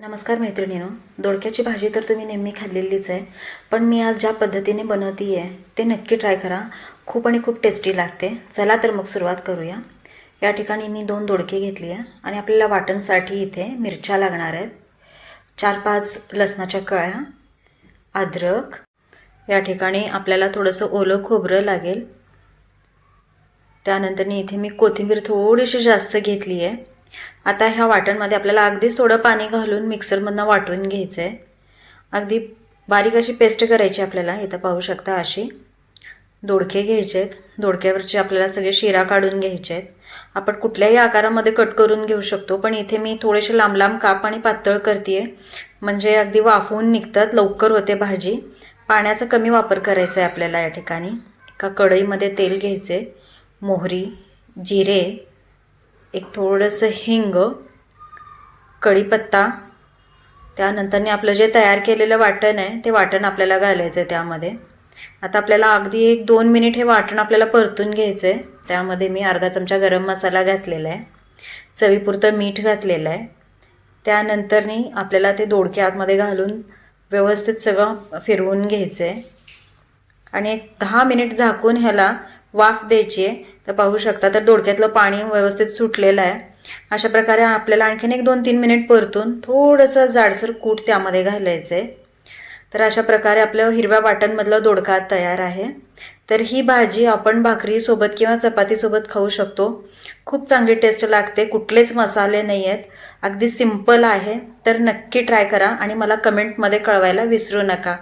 नमस्कार मैत्रिणीनो दोडक्याची भाजी तर तुम्ही नेहमी खाल्लेलीच आहे पण मी आज ज्या पद्धतीने बनवती आहे ते नक्की ट्राय करा. खूप आणि खूप टेस्टी लागते. चला तर मग सुरुवात करूया. या ठिकाणी मी दोन दोडके घेतली आहे आणि आपल्याला वाटणसाठी इथे मिरच्या लागणार आहेत. चार पाच लसणाच्या कळ्या अद्रक या ठिकाणी आपल्याला थोडंसं ओलं खोबरं लागेल. त्यानंतर इथे मी कोथिंबीर थोडीशी जास्त घेतली आहे आता ह्या वाटणमध्ये आपल्याला अगदीच थोडं पाणी घालून मिक्सरमधनं वाटून घ्यायचं आहे अगदी बारीक अशी पेस्ट करायची आपल्याला इथं पाहू शकता अशी. दोडके घ्यायचे आहेत दोडक्यावरचे आपल्याला सगळे शिरा काढून घ्यायचे आहेत आपण कुठल्याही आकारामध्ये कट करून घेऊ शकतो पण इथे मी थोडेसे लांब लांब काप आणि पातळ करते म्हणजे अगदी वाफवून निघतात लवकर होते भाजी. पाण्याचा कमी वापर करायचा आहे आपल्याला या ठिकाणी. एका कढईमध्ये तेल घ्यायचे मोहरी जिरे एक थोडंसं हिंग कढीपत्ता त्यानंतरने आपलं जे तयार केलेलं वाटण आहे ते वाटण आपल्याला घालायचं आहे त्यामध्ये. आता आपल्याला अगदी एक दोन मिनिट हे वाटण आपल्याला परतून घ्यायचं आहे त्यामध्ये मी अर्धा चमचा गरम मसाला घातलेला आहे चवीपुरतं मीठ घातलेलं आहे. त्यानंतरनी आपल्याला ते दोडके आतमध्ये घालून व्यवस्थित सगळं फिरवून घ्यायचं आहे आणि एक दहा मिनिट झाकून ह्याला वाफ द्यायची आहे. तर पाहू शकता तर दोडक्यातलं पाणी व्यवस्थित सुटलेलं आहे. अशा प्रकारे आपल्याला आणखीन एक दोन तीन मिनिट परतून थोडंसं जाडसर कूट त्यामध्ये घालायचं आहे. तर अशा प्रकारे आपलं हिरव्या वाटणमधलं दोडका तयार आहे. तर ही भाजी आपण भाकरीसोबत किंवा चपातीसोबत खाऊ शकतो. खूप चांगली टेस्ट लागते कुठलेच मसाले नाही आहेत. अगदी सिंपल आहे. तर नक्की ट्राय करा आणि मला कमेंटमध्ये कळवायला विसरू नका.